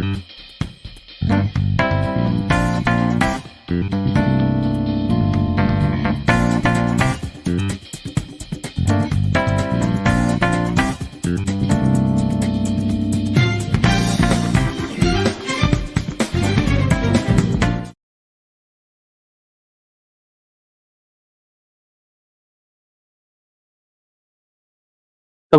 สว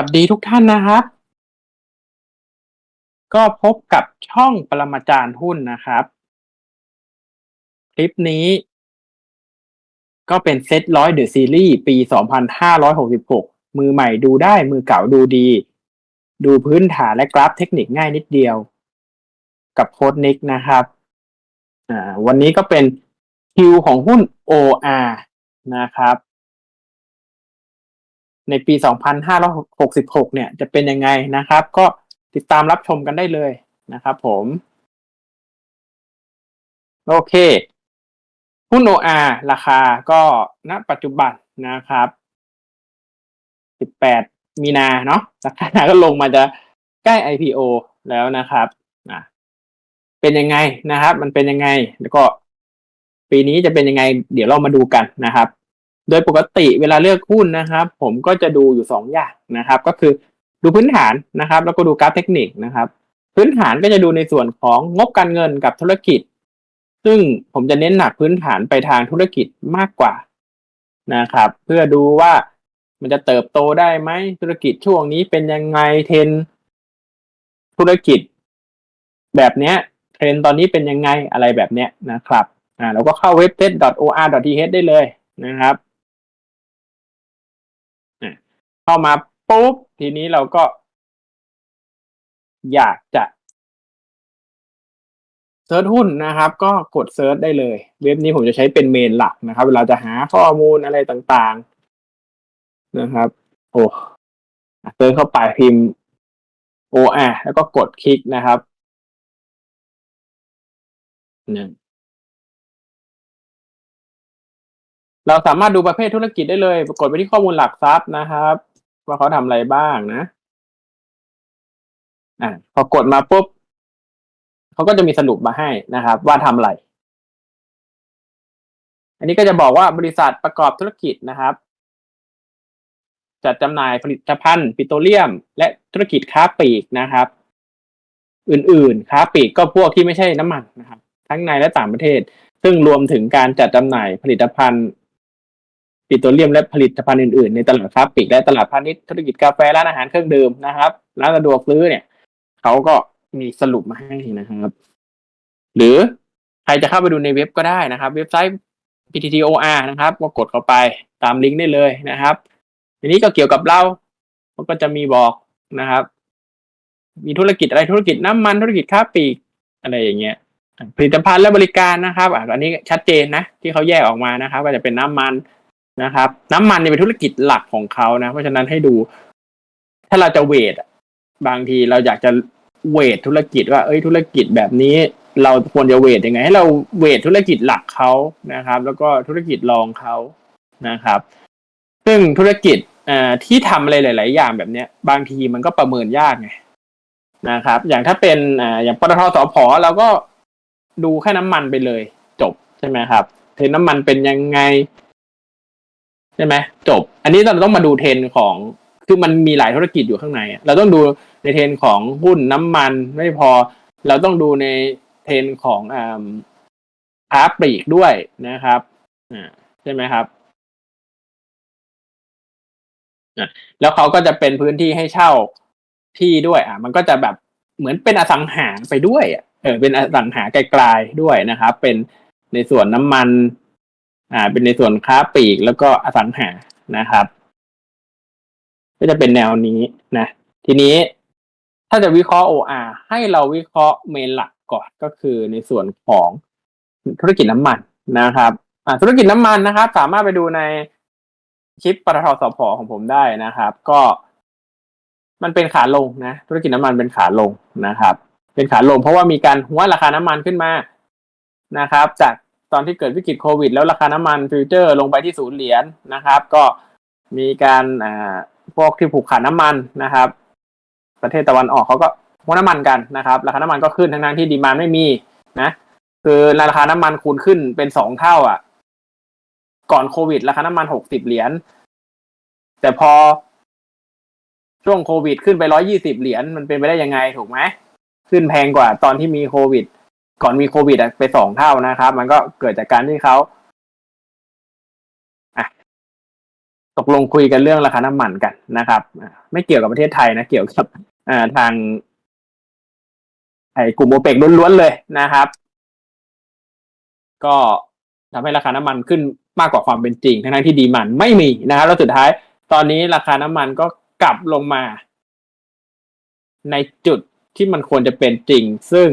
ัสดีทุกท่านนะครับ ก็พบกับช่องปรมาจารย์หุ้นนะครับ คลิปนี้ ก็เป็นเซตร้อยเดอะซีรีส์ปี 2566 มือใหม่ดูได้มือเก่าดูดี ดูพื้นฐานและกราฟเทคนิคง่ายนิดเดียว กับโค้ดนิกนะครับอ่าวันนี้ก็เป็นคิวของหุ้น OR นะครับ ในปี 2566 เนี่ย จะเป็นยังไงนะครับ ก็ ติดตามรับชมกันได้เลยนะครับผม โอเค หุ้น OR ราคาก็ณปัจจุบันนะครับ 18 มีนาเนาะราคาก็ลงมาจะใกล้ IPO แล้วนะครับอะเป็นยังไงนะครับ มันเป็นยังไง แล้วก็ปีนี้จะเป็นยังไง เดี๋ยวเรามาดูกันนะครับ โดยปกติเวลาเลือกหุ้นนะครับ ผมก็จะดูอยู่สองอย่างนะครับ ก็คือ ดูพื้นฐานนะครับ แล้วก็ดูกราฟเทคนิคนะครับ พื้นฐานก็จะดูในส่วนของงบการเงินกับธุรกิจ ซึ่งผมจะเน้นหนักพื้นฐานไปทางธุรกิจมากกว่านะครับ เพื่อดูว่ามันจะเติบโตได้ไหมธุรกิจช่วงนี้เป็นยังไงเทรนธุรกิจ แบบเนี้ยเทรนตอนนี้เป็นยังไงอะไรแบบเนี้ยนะครับอ่าเราก็เข้าเว็บ test.or.th ได้เลยนะครับเข้ามาปุ๊บ ทีนี้เราก็ อยากจะเซิร์ชหุ้นนะครับ ก็กดเซิร์ชได้เลย เว็บนี้ผมจะใช้เป็นเมนหลักนะครับ เวลาจะหาข้อมูลอะไรต่างๆนะครับ โอ้เซิร์ชเข้าไปพิมพ์ OR แล้วก็กดคลิกนะครับเนี่ยเราสามารถดูประเภทธุรกิจได้เลย กดไปที่ข้อมูลหลักทรัพย์นะครับ ว่าเขาทำอะไรบ้างนะ อ่าพอกดมาปุ๊บเขาก็จะมีสรุปมาให้นะครับ ว่าทำอะไร อันนี้ก็จะบอกว่าบริษัทประกอบธุรกิจนะครับ จัดจำหน่ายผลิตภัณฑ์ ปิโตรเลียม และธุรกิจค้าปลีกนะครับ อื่นๆ ค้าปลีกก็พวกที่ไม่ใช่น้ำมันนะครับ ทั้งในและต่างประเทศ ซึ่งรวมถึงการจัดจำหน่ายผลิตภัณฑ์ ปิโตรเลียมและผลิตภัณฑ์อื่นๆ ในตลาดค้าปลีกและตลาดพาณิชย์ธุรกิจกาแฟร้านอาหารเครื่องดื่มนะครับร้านสะดวกซื้อเนี่ยเขาก็มีสรุปมาให้นะครับ หรือใครจะเข้าไปดูในเว็บก็ได้นะครับ เว็บไซต์ PTTOR นะครับ ก็กดเข้าไปตามลิงก์ได้เลยนะครับทีนี้ก็เกี่ยวกับเรามันก็จะมีบอกนะครับ มีธุรกิจอะไรธุรกิจน้ำมันธุรกิจค้าปลีกอะไรอย่างเงี้ยผลิตภัณฑ์และบริการนะครับอันนี้ชัดเจนนะ ที่เขาแยกออกมานะครับว่าจะเป็นน้ำมัน นะครับ น้ำมันเนี่ยเป็นธุรกิจหลักของเขานะ เพราะฉะนั้นให้ดู ถ้าเราจะเวทบางทีเราอยากจะเวทธุรกิจว่าเอ้ยธุรกิจแบบนี้ เราควรจะเวทยังไง ให้เราเวทธุรกิจหลักเขานะครับ แล้วก็ธุรกิจรองเขานะครับ ซึ่งธุรกิจที่ทำอะไรหลาย ๆ อย่างแบบเนี้ย บางทีมันก็ประเมินยากไงนะครับ อย่างถ้าเป็นออย่างปตทสพเราก็ดูแค่น้ำมันไปเลย จบใช่ไหมครับเทนน้ำมันเป็นยังไง ใช่ไหมจบ อันนี้เราต้องมาดูเทรนของคือมันมีหลายธุรกิจอยู่ข้างใน เราต้องดูในเทรนของหุ้นน้ำมันไม่พอ เราต้องดูในเทรนของอ่าค้าปลีกด้วยนะครับอ่าใช่ไหมครับแล้วเขาก็จะเป็นพื้นที่ให้เช่าที่ด้วย อะมันก็จะแบบเหมือนเป็นอสังหาไปด้วยเออเป็นอสังหาไกลๆด้วยนะครับ เป็นในส่วนน้ำมัน อ่า เป็นในส่วนค้าปลีกแล้วก็อสังหานะครับ ก็จะเป็นแนวนี้นะ ทีนี้ถ้าจะวิเคราะห์ OR ให้เราวิเคราะห์เมนหลักก่อนก็คือในส่วนของธุรกิจน้ำมันนะครับ อ่าธุรกิจน้ำมันนะครับ สามารถไปดูในคลิปปตทสพของผมได้นะครับ ก็มันเป็นขาลงนะ ธุรกิจน้ำมันเป็นขาลงนะครับ เป็นขาลงเพราะว่ามีการหัวราคาน้ำมันขึ้นมานะครับ จาก ตอนที่เกิดวิกฤตโควิด แล้วราคาน้ำมันฟิวเจอร์ลงไปที่ศูนย์เหรียญนะครับ ก็มีการอ่าพวกที่ผูกขาดน้ำมันนะครับ ประเทศตะวันออกเขาก็หัวน้ำมันกันนะครับ ราคาน้ำมันก็ขึ้นทั้งนั้นที่ดีมานไม่มีนะคือราคาน้ำมันคูณขึ้นเป็นสองเท่าอะ ก่อนโควิด ราคาน้ำมันหกสิบเหรียญแต่พอช่วงโควิด ขึ้นไปร้อยี่สิบเหรียญมันเป็นไปได้ยังไงถูกไหมขึ้นแพงกว่าตอนที่มีโควิด ก่อนมีโควิดอะไปสองเท่านะครับ มันก็เกิดจากการที่เขาอะตกลงคุยกันเรื่องราคาน้ำมันกันนะครับไม่เกี่ยวกับประเทศไทยนะเกี่ยวกับอ่าทางไอ้กลุ่มโอเปกล้วนๆเลยนะครับ ก็ทำให้ราคาน้ำมันขึ้นมากกว่าความเป็นจริง ทั้งที่ดีมันไม่มีนะครับแล้วสุดท้ายตอนนี้ราคาน้ำมันก็กลับลงมา ในจุดที่มันควรจะเป็นจริง ซึ่ง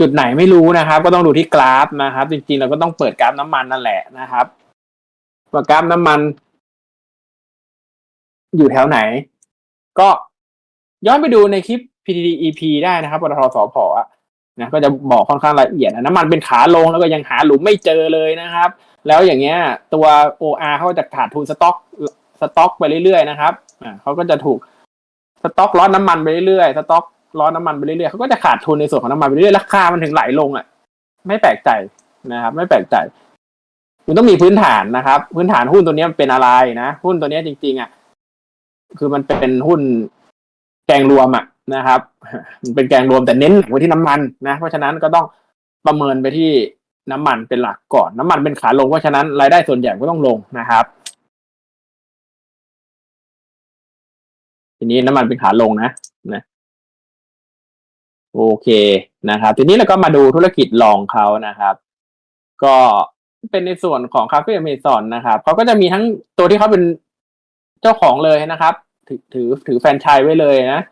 จุดไหนไม่รู้นะครับ ก็ต้องดูที่กราฟนะครับ จริงๆเราก็ต้องเปิดกราฟน้ำมันนั่นแหละนะครับว่ากราฟน้ำมัน อยู่แถวไหน ก็ย้อนไปดูในคลิป PTD EP ได้นะครับปตทสพอะนะก็จะบอกค่อนข้างละเอียดนะน้ำมันเป็นขาลงแล้วก็ยังหาหลุมไม่เจอเลยนะครับ แล้วอย่างเงี้ย ตัว OR เขาจะขาดทุนสต็อกสต็อกไปเรื่อยๆนะครับอ่าเขาก็จะถูกสต็อกล้อน้ำมันไปเรื่อยๆสต็อก ล้อนน้ำมันไปเรื่อยๆเขาก็จะขาดทุนในส่วนของน้ำมันไปเรื่อยๆราคามันถึงไหลลงอะ ไม่แปลกใจนะครับ ไม่แปลกใจคุณต้องมีพื้นฐานนะครับ พื้นฐานหุ้นตัวนี้มันเป็นอะไรนะหุ้นตัวนี้จริง ๆอะคือมันเป็นหุ้นแกงรวมอะนะครับ มันเป็นแกงรวมแต่เน้นหนักไปที่น้ำมันนะเพราะฉะนั้นก็ต้องประเมินไปที่น้ำมันเป็นหลักก่อน น้ำมันเป็นขาลงเพราะฉะนั้นรายได้ส่วนใหญ่ก็ต้องลงนะครับ ทีนี้น้ำมันเป็นขาลงนะนะ โอเคนะครับ ทีนี้เราก็มาดูธุรกิจรองเขานะครับ ก็เป็นในส่วนของคาเฟ่อเมซอนนะครับเขาก็จะมีทั้งตัวที่เขาเป็นเจ้าของเลยนะครับ ถือถือถือแฟรนไชส์ไว้เลยนะ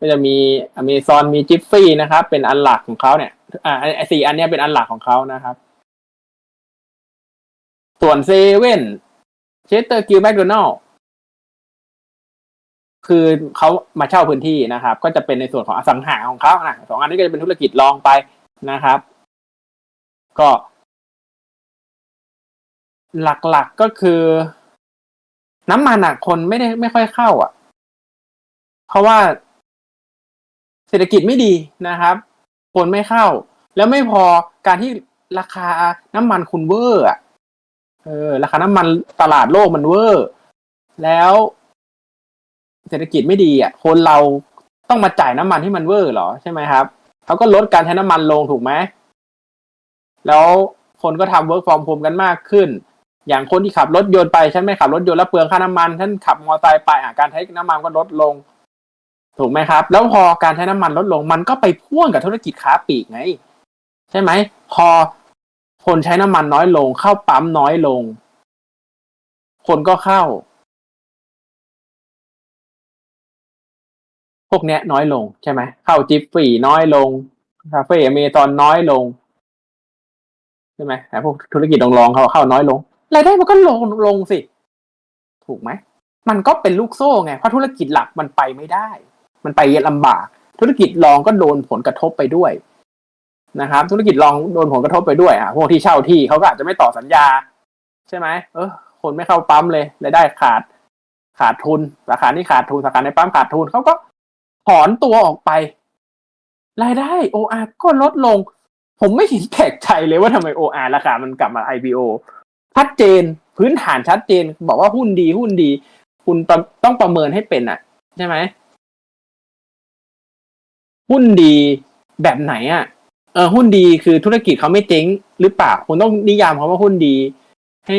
ก็จะมีอเมซอนมีจิฟฟี่นะครับ เป็นอันหลักของเขาเนี่ย อ่าสี่อันเนี้ยเป็นอันหลักของเขานะครับ ส่วนเซเว่นเชสเตอร์กิลแมคโดนัล คือเขามาเช่าพื้นที่นะครับ ก็จะเป็นในส่วนของอสังหาของเขานะสองอันนี้ก็จะเป็นธุรกิจรองไปนะครับ ก็ หลักๆก็คือ น้ำมันอะคนไม่ได้ไม่ค่อยเข้า อะ เพราะว่าเศรษฐกิจไม่ดีนะครับ คนไม่เข้า แล้วไม่พอการที่ราคาน้ำมันคุณเวอร์อะเออ ราคาน้ำมันตลาดโลกมันเวอร์ แล้ว เศรษฐกิจไม่ดีอะคนเราต้องมาจ่ายน้ำมันที่มันเวอร์เหรอใช่ไหมครับเขาก็ลดการใช้น้ำมันลงถูกไหมแล้วคนก็ทำ work from home กันมากขึ้น อย่างคนที่ขับรถยนต์ไปฉันไม่ขับรถยนต์แล้วเปลืองค่าน้ำมันฉันขับมอเตอร์ไซค์ไปอะการใช้น้ำมันก็ลดลง ถูกไหมครับ แล้วพอการใช้น้ำมันลดลง มันก็ไปพ่วงกับธุรกิจค้าปลีกไง ใช่ไหมพอคนใช้น้ำมันน้อยลง เข้าปั๊มน้อยลง คนก็เข้า พวกเนี้ยน้อยลงใช่ไหมเข้าจิฟฟี่น้อยลงคาเฟ่อเมซอนน้อยลงใช่ไหมแต่พวกธุรกิจรองๆเขาเข้าน้อยลงรายได้มันก็ลงลงสิ ถูกไหมมันก็เป็นลูกโซ่ไงเพราะธุรกิจหลักมันไปไม่ได้ มันไปลำบาก ธุรกิจรองก็โดนผลกระทบไปด้วยนะครับ ธุรกิจรองโดนผลกระทบไปด้วยอะพวกที่เช่าที่เขาก็อาจจะไม่ต่อสัญญา ใช่ไหมเออ คนไม่เข้าปั๊มเลยรายได้ขาดขาดทุนสาขานี้ขาดทุนสาขาในปั๊มขาดทุนเขาก็ ถอนตัวออกไป รายได้ OR ก็ลดลง ผมไม่เห็นแปลกใจเลยว่าทำไม OR ราคามันกลับมา IPO ชัดเจนพื้นฐานชัดเจน บอกว่าหุ้นดีหุ้นดี คุณต้องประเมินให้เป็นอะ ใช่ไหมหุ้นดีแบบไหนอะเออหุ้นดีคือธุรกิจเขาไม่เจ๊งหรือเปล่าคุณต้องนิยามคำว่าหุ้นดี ให้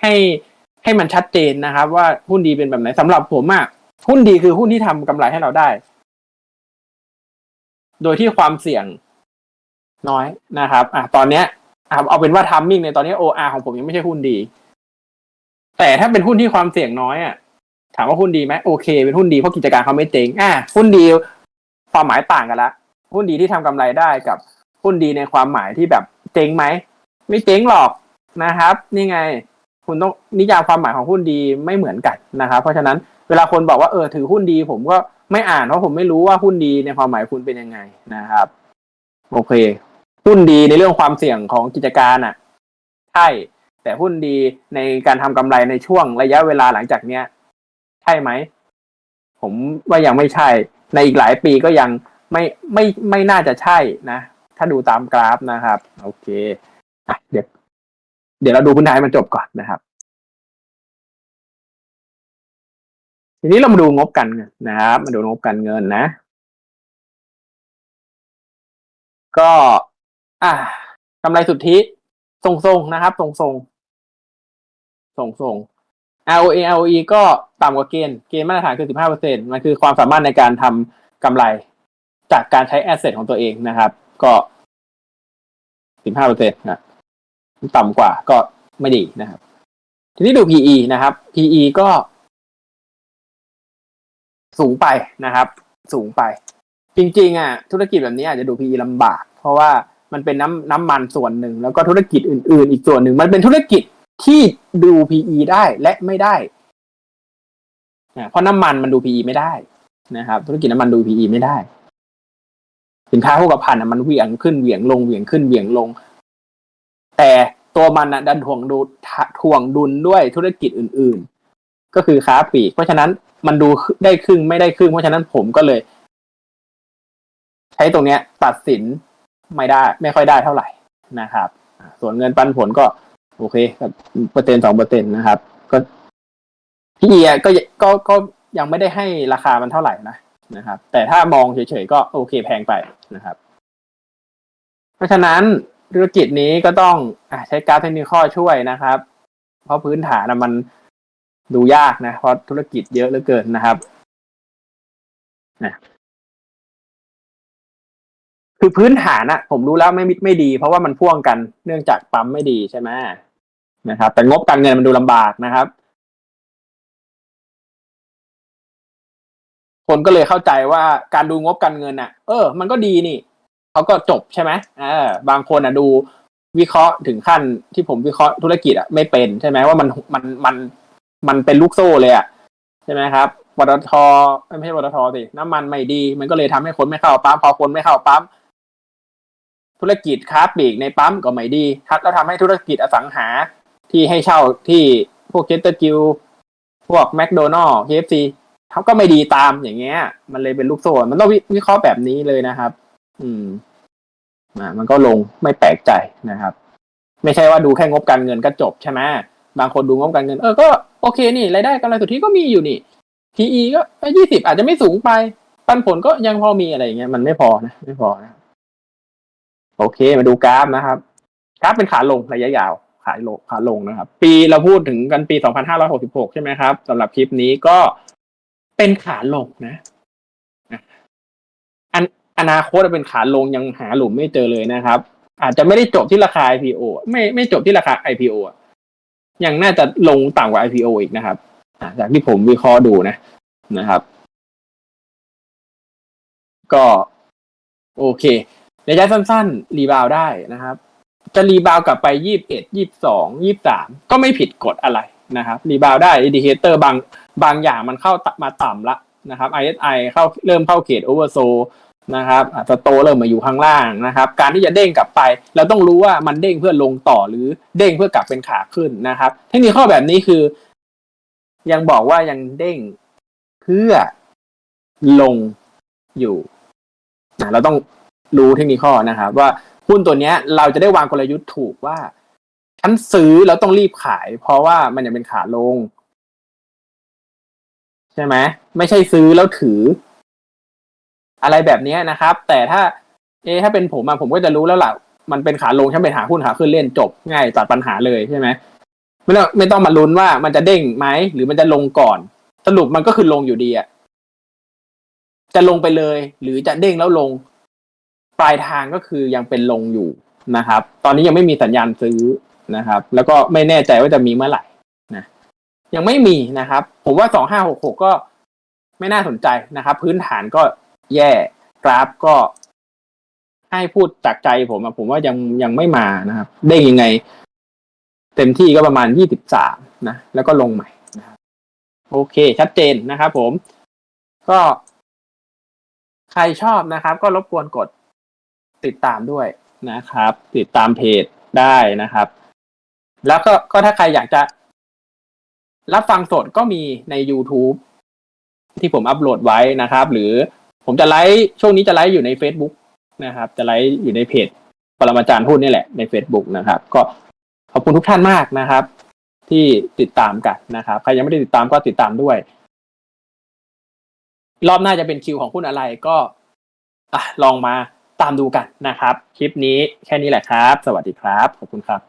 ให้ให้มันชัดเจนนะครับ ว่าหุ้นดีเป็นแบบไหนสำหรับผมอะ หุ้นดีคือหุ้นที่ทำกำไรให้เราได้ โดยที่ความเสี่ยงน้อยนะครับ อะตอนเนี้ยเอาเป็นว่าทัมมิ่งในตอนนี้ OR ของผมยังไม่ใช่หุ้นดี แต่ถ้าเป็นหุ้นที่ความเสี่ยงน้อยอะ ถามว่าหุ้นดีไหมโอเค เป็นหุ้นดีเพราะกิจการเขาไม่เจ๊งอะหุ้นดีความหมายต่างกันละหุ้นดีที่ทำกำไรได้กับหุ้นดีในความหมายที่แบบเจ๊งไหมไม่เจ๊งหรอกนะครับ นี่ไง คุณต้องนิยามความหมายของหุ้นดีไม่เหมือนกันนะครับ เพราะฉะนั้น เวลาคนบอกว่าเออถือหุ้นดี ผมก็ไม่อ่านเพราะผมไม่รู้ว่าหุ้นดีในความหมายคุณเป็นยังไงนะครับ โอเค หุ้นดีในเรื่องความเสี่ยงของกิจการอะใช่แต่หุ้นดีในการทำกำไรในช่วงระยะเวลาหลังจากเนี้ย ใช่ไหม ผมว่ายังไม่ใช่ ในอีกหลายปีก็ยังไม่ไม่ไม่น่าจะใช่นะ ถ้าดูตามกราฟนะครับ โอเคอะเดี๋ยวเดี๋ยวเราดูพื้นฐานมันจบก่อนนะครับ ทีนี้เรามาดูงบการเงินนะครับ มาดูงบการเงินนะ ก็ อ่ากำไรสุทธิทรงๆนะครับ ทรงๆทรงๆ ROA ROE ก็ต่ำกว่าเกณฑ์เกณฑ์มาตรฐานคือ15%มันคือความสามารถในการทำกำไรจากการใช้แอสเซทของตัวเองนะครับ ก็15%นะต่ำกว่าก็ไม่ดีนะครับ ทีนี้ดู PE นะครับ PE ก็ สูงไปนะครับ สูงไป จริง ๆอะธุรกิจแบบนี้อาจจะดู PE ลำบาก เพราะว่ามันเป็นน้ำน้ำมันส่วนหนึ่ง แล้วก็ธุรกิจอื่น ๆ อีกส่วนหนึ่ง มันเป็นธุรกิจที่ดู PE ได้และไม่ได้อ่าเพราะน้ำมันมันดู PE ไม่ได้นะครับ ธุรกิจน้ำมันดู PE ไม่ได้ สินค้าโภคภัณฑ์อะมันเหวี่ยงขึ้นเหวี่ยงลงเหวี่ยงขึ้นเหวี่ยงลง แต่ตัวมันอะดันถ่วงดูถ่วงดุลด้วยธุรกิจอื่นๆ ก็คือค้าปลีก เพราะฉะนั้นมันดูได้ครึ่งไม่ได้ครึ่ง เพราะฉะนั้นผมก็เลย ใช้ตรงเนี้ย ตัดสินไม่ได้ ไม่ค่อยได้เท่าไหร่นะครับ ส่วนเงินปันผลก็ โอเคกับเปอร์เซ็นต์สองเปอร์เซ็นต์นะครับ ก็พี่เอียก็ก็ก็ยังไม่ได้ให้ราคามันเท่าไหร่นะนะครับ แต่ถ้ามองเฉยๆก็โอเคแพงไปนะครับ เพราะฉะนั้นธุรกิจนี้ก็ต้องอใช้กราฟเทคนิคช่วยนะครับ เพราะพื้นฐานมัน ดูยากนะเพราะธุรกิจเยอะเหลือเกินนะครับนะคือพื้นฐานอะผมรู้แล้วไม่มิไม่ดี เพราะว่ามันพ่วงกันเนื่องจากปั๊มไม่ดีใช่ไหมนะครับ แต่งบการเงินมันดูลำบากนะครับ คนก็เลยเข้าใจว่าการดูงบการเงินอะเออ มันก็ดีนี่เขาก็จบใช่ไหมเออบางคนอะดูวิเคราะห์ถึงขั้นที่ผมวิเคราะห์ธุรกิจอะไม่เป็นใช่ไหมว่ามันมันมัน มันเป็นลูกโซ่เลยอะใช่ไหมครับปตทไม่ใช่ปตทสิน้ำมันไม่ดี มันก็เลยทำให้คนไม่เข้าปั๊มพอคนไม่เข้าปั๊มธุรกิจค้าปลีกในปั๊มก็ไม่ดีครับแล้วทำให้ธุรกิจอสังหาที่ให้เช่าที่พวกเจสเตอร์กิลพวกแมคโดนัลล์เคฟซีเขาก็ไม่ดีตามอย่างเงี้ย มันเลยเป็นลูกโซ่มันต้องวิวิเคราะห์แบบนี้เลยนะครับ อืมอ่ามันก็ลงไม่แปลกใจนะครับ ไม่ใช่ว่าดูแค่งบการเงินก็จบใช่ไหม บางคนดูงบการเงิน เออก็โอเคนี่รายได้กำไรสุทธิก็มีอยู่นี่ PE ก็ยี่สิบอาจจะไม่สูงไป ปันผลก็ยังพอมีอะไรอย่างเงี้ยมันไม่พอนะไม่พอนะโอเคมาดูกราฟนะครับกราฟเป็นขาลงระยะยาวขาลงขาลงนะครับ ปีเราพูดถึงกันปี 2566 ใช่ไหมครับสำหรับคลิปนี้ก็เป็นขาลงนะอันอนาคตเป็นขาลงยังหาหลุมไม่เจอเลยนะครับ อาจจะไม่ได้จบที่ราคา IPO ไม่ไม่จบที่ราคา IPO อะ ยังน่าจะลงต่ำกว่า IPO อีกนะครับจากที่ผมวิเคราะห์ดูนะนะครับ ก็ โอเคระยะสั้นๆ รีบาวได้นะครับ จะรีบาวกลับไปยี่บเอ็ดยี่บสองยี่บสามก็ไม่ผิดกฎอะไรนะครับ รีบาวได้อินดิเคเตอร์บางบางอย่างมันเข้ามาต่ำละนะครับ ISI เข้าเริ่มเข้าเขตโอเวอร์โซ นะครับสโตเริ่มมาอยู่ข้างล่างนะครับ การที่จะเด้งกลับไป เราต้องรู้ว่ามันเด้งเพื่อลงต่อหรือเด้งเพื่อกลับเป็นขาขึ้นนะครับ เทคนิคข้อแบบนี้คือ ยังบอกว่ายังเด้งเพื่อลงอยู่นะเราต้องรู้เทคนิคข้อนะครับ ว่าหุ้นตัวเนี้ย เราจะได้วางกลยุทธ์ถูกว่าฉันซื้อแล้วต้องรีบขาย เพราะว่ามันยังเป็นขาลง ใช่ไหมไม่ใช่ซื้อแล้วถือ อะไรแบบนี้นะครับ แต่ถ้าเอถ้าเป็นผมอะผมก็จะรู้แล้วล่ะมันเป็นขาลงฉันไปหาหุ้นขาขึ้นเล่นจบง่ายตัดปัญหาเลยใช่ไหมไม่ต้องไม่ต้องมาลุ้นว่ามันจะเด้งไหมหรือมันจะลงก่อน สรุปมันก็คือลงอยู่ดีอะจะลงไปเลย หรือจะเด้งแล้วลง ปลายทางก็คือยังเป็นลงอยู่นะครับ ตอนนี้ยังไม่มีสัญญาณซื้อนะครับ แล้วก็ไม่แน่ใจว่าจะมีเมื่อไหร่นะยังไม่มีนะครับ ผมว่าสองห้าหกหกก็ไม่น่าสนใจนะครับ พื้นฐานก็ แย่กราฟก็ให้พูดจากใจผมอะผมว่ายังยังไม่มานะครับเด้ยังไง เต็มที่ก็ประมาณยี่สิบสามนะ แล้วก็ลงใหม่นะครับโอเค ชัดเจนนะครับผม ก็ ใครชอบนะครับ ก็รบกวนกดติดตามด้วยนะครับ ติดตามเพจได้นะครับ แล้วก็ก็ถ้าใครอยากจะ รับฟังสดก็มีใน YouTube ที่ผมอัปโหลดไว้นะครับ หรือ ผมจะไลฟ์ช่วงนี้จะไลฟ์อยู่ใน Facebook นะครับ จะไลฟ์อยู่ในเพจปรมาจารย์หุ้นนี่แหละใน Facebook นะครับ ก็ขอบคุณทุกท่านมากนะครับ ที่ติดตามกันนะครับ ใครยังไม่ได้ติดตามก็ติดตามด้วย รอบหน้าจะเป็นคิวของหุ้นอะไรก็อะลองมาตามดูกันนะครับ คลิปนี้แค่นี้แหละครับ สวัสดีครับ ขอบคุณครับ